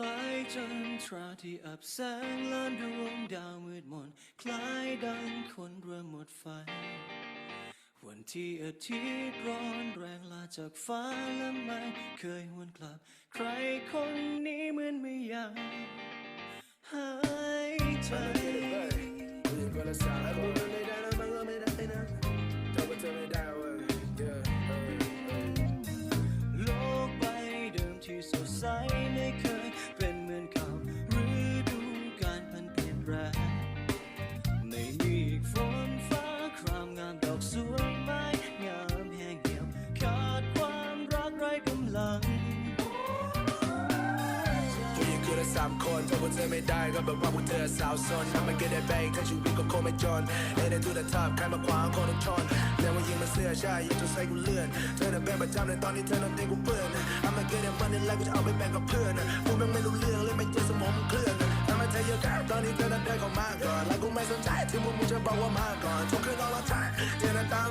คล้ายจันทราที่อับแสงล้านดวงดาวมืดมน คล้ายดังคนเริ่มหมดไฟ วันที่อาทิตย์ร้อนแรงลาจากฟ้าและไม่เคยหวนกลับ ใครคนนี้เหมือนไม่อยากหายใจ สามคนถ้าพวกเธอไม่ได้ก็แบบว่าพวกเธอสาวซนทำมันก็ได้แบงทั้งชีวิตก็คงไม่จนเอ็นดูแต่ทับใครมาขวางคนต้องชนแล้วว่ายิงมันเสื้อใช่ยิงจนใส่กูเลื่อนเธอน่ะเป็นประจำในตอนที่เธอนั้นเต็กูเปื้อนเอามาเก็ตมันในไลฟ์กูจะเอาไปแบ่งกับเพื่อนพูดแม่งไม่รู้เรื่องเลยไม่เจอสมองมันเคลื่อนทำไมเธอเยอะกันตอนนี้เธอนั้นเดินเข้ามาก่อนแล้วกูไม่สนใจที่มึงมึงจะบอกว่ามาก่อนทุกคืนเราละใจเธอนั้นตาม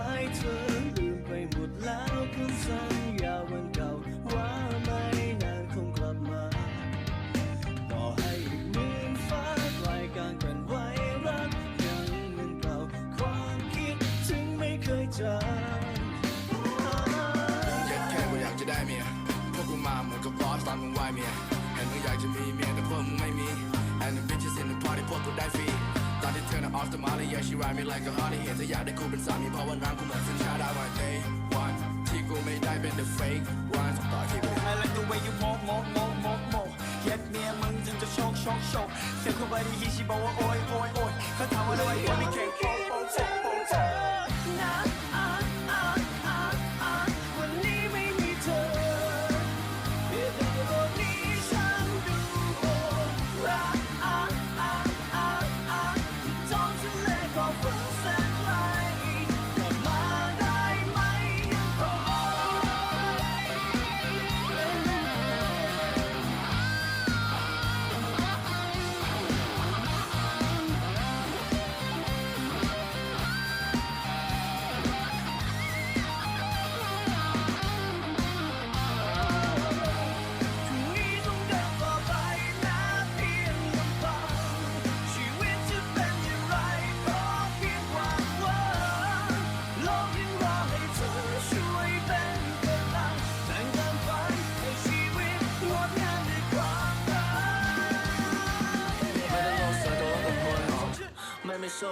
ายเธอลืมไปหมดแล้วคำสัญญาวันเก่า ว่าไม่นานคงกลับมา ต่อให้อีกหมื่นฟ้าไกลกลางกันไว้รักยังเหมือนเก่าความคิดถึงไม่เคยจางแค่แค่กูอยากจะได้เมียพวกกูมาเหมือนกับบอสตอนมึงไหวเมียเห็นมึงอยากจะมีเมียแต่พวกมึงไม่มี and the bitches in the party พวกกูได้ฟรี ตอนที่เธอน่ะ off the molly yeah she ride me like a honey เห็นเธอยากได้กูเป็นสามีเพราะว่าน้ำกูเหมือนสินชาดาวันเดย์วันที่กูไม่ได้เป็น the fake one ต่อที่ไป I like the way you walk walk walk walk walk เย็ดเมียมึงถึงจะโชคโชคโชกเสียงเข้าไปในฮีชีบอกว่าโอ้ยโอ้ยโอ้ยเขาถามว่าด้วยว่ามีเก่งโป๊ะโป๊ะโป๊ะโป๊ะ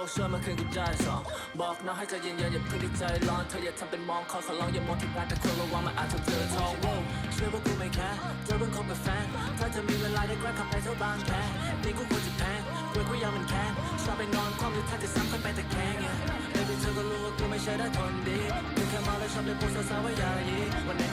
คช่วยมาคืนกูได้สองบอกน้องให้ใจเย็นๆอย่าเพิ่งที่ใจร้อนเธออย่าทำเป็นมองคอยขอร้องอย่ามองที่แพ้แต่ควรระวังมันอาจทำเธอท้องโว้ช่วยพวกกูไม่แค่เธอเพิ่งคบกับแฟนถ้าเธอมีเวลาได้แกล้งขับไปเท่าบางแคนี่กูควรจะแพงกลัวกูยังมันแค้นชอบไปนอนคว่ำหรือถ้าจะซ้ำค่อยไปแตะแคงเนี่ยไม่เป็นเธอก็รู้ว่ากูไม่ใช่ได้ทนดีเพียงแค่มาแล้วชอบเลยพูดสาวๆว่าอย่ายีวันไหน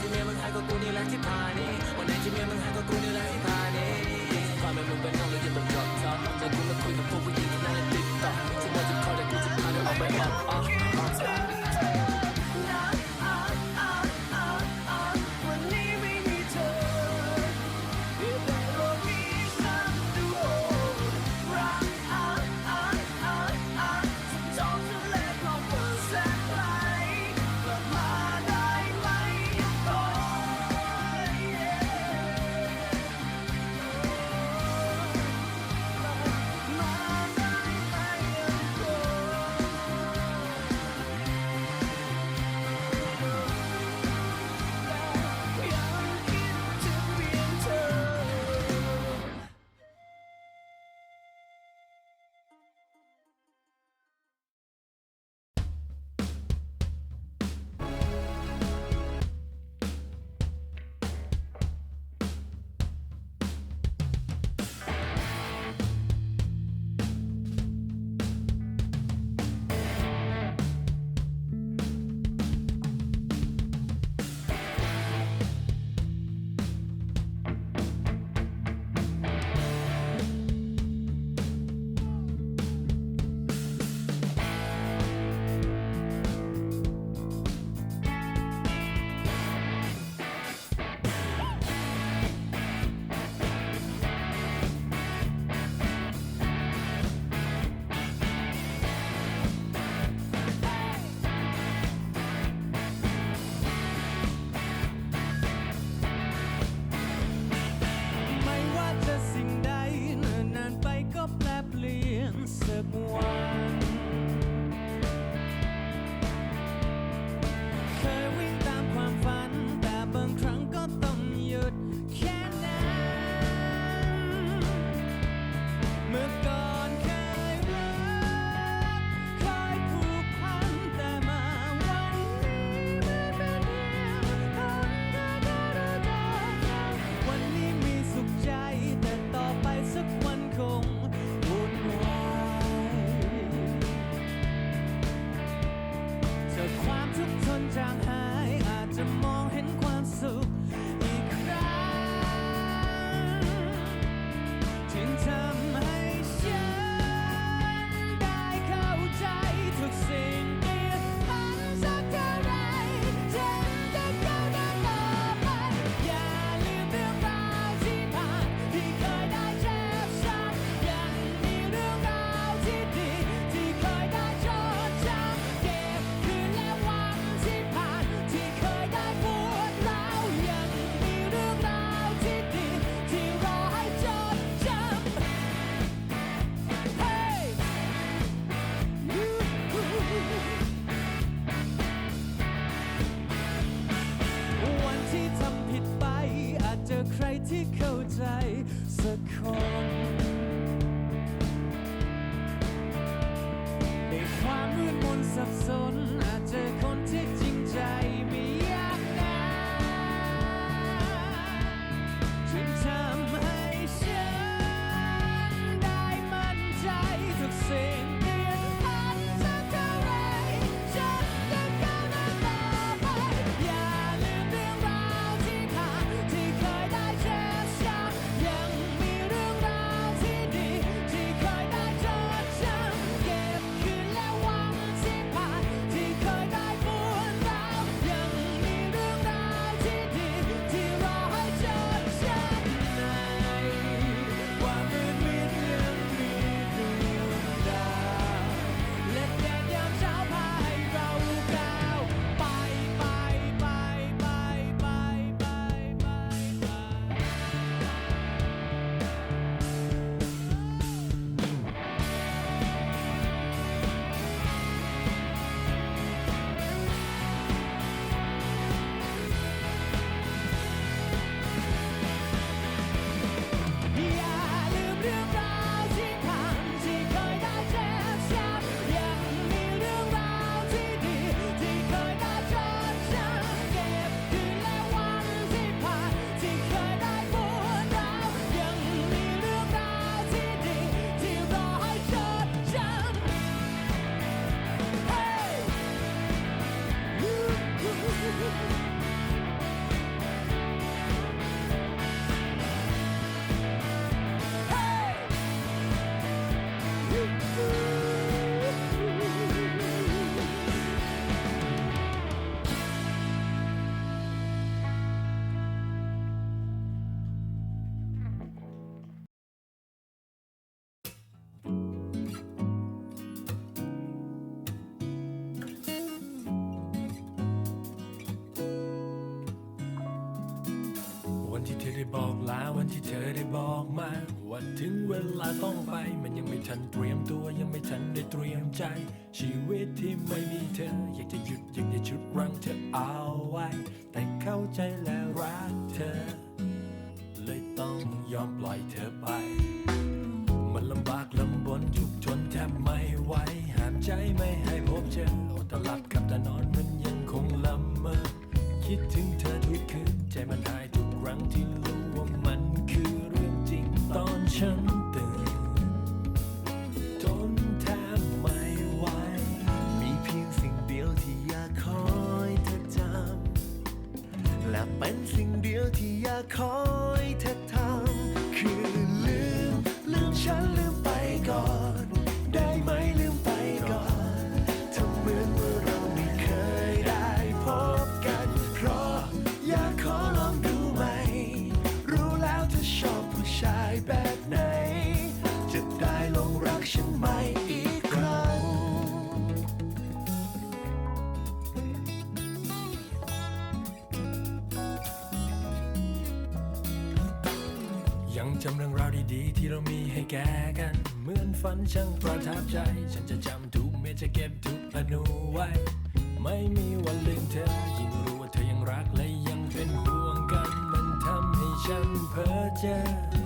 so ได้บอกลาวันที่เธอได้บอกมาว่าถึงเวลาต้องไป attention. ช่างประทับใจ ฉันจะจำทุกเม็ดจะเก็บทุกอนุไว้ ไม่มีวันลืมเธอ ยิ่งรู้ว่าเธอยังรักและยังเป็นห่วงกัน มันทำให้ฉันเพ้อเจ้อ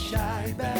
shy back.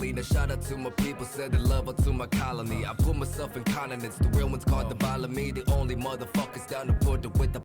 Catalina. Shout out to my people, send the love out to my colony. I put myself in continents, the real ones caught the bottom me. The only motherfuckers down to put it with the